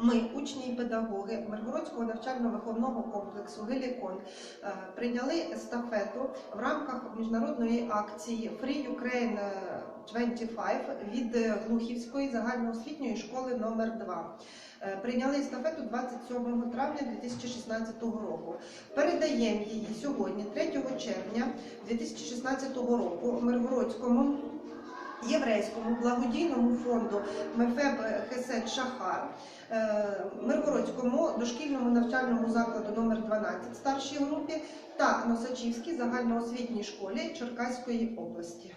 Ми, учні і педагоги Миргородського навчально-виховного комплексу Гелікон, е, прийняли естафету в рамках міжнародної акції Free Ukraine е, 25 від е, Глухівської загальноосвітньої школи номер 2 Е, Прийняли естафету 27 травня 2016 року. Передаємо її сьогодні, 3 червня 2016 року, Миргородському єврейському благодійному фонду Мефеб Хесед Шахар, е, Миргородському дошкільному навчальному закладу номер 12 старшій групі та Носачівській загальноосвітній школі Черкаської області.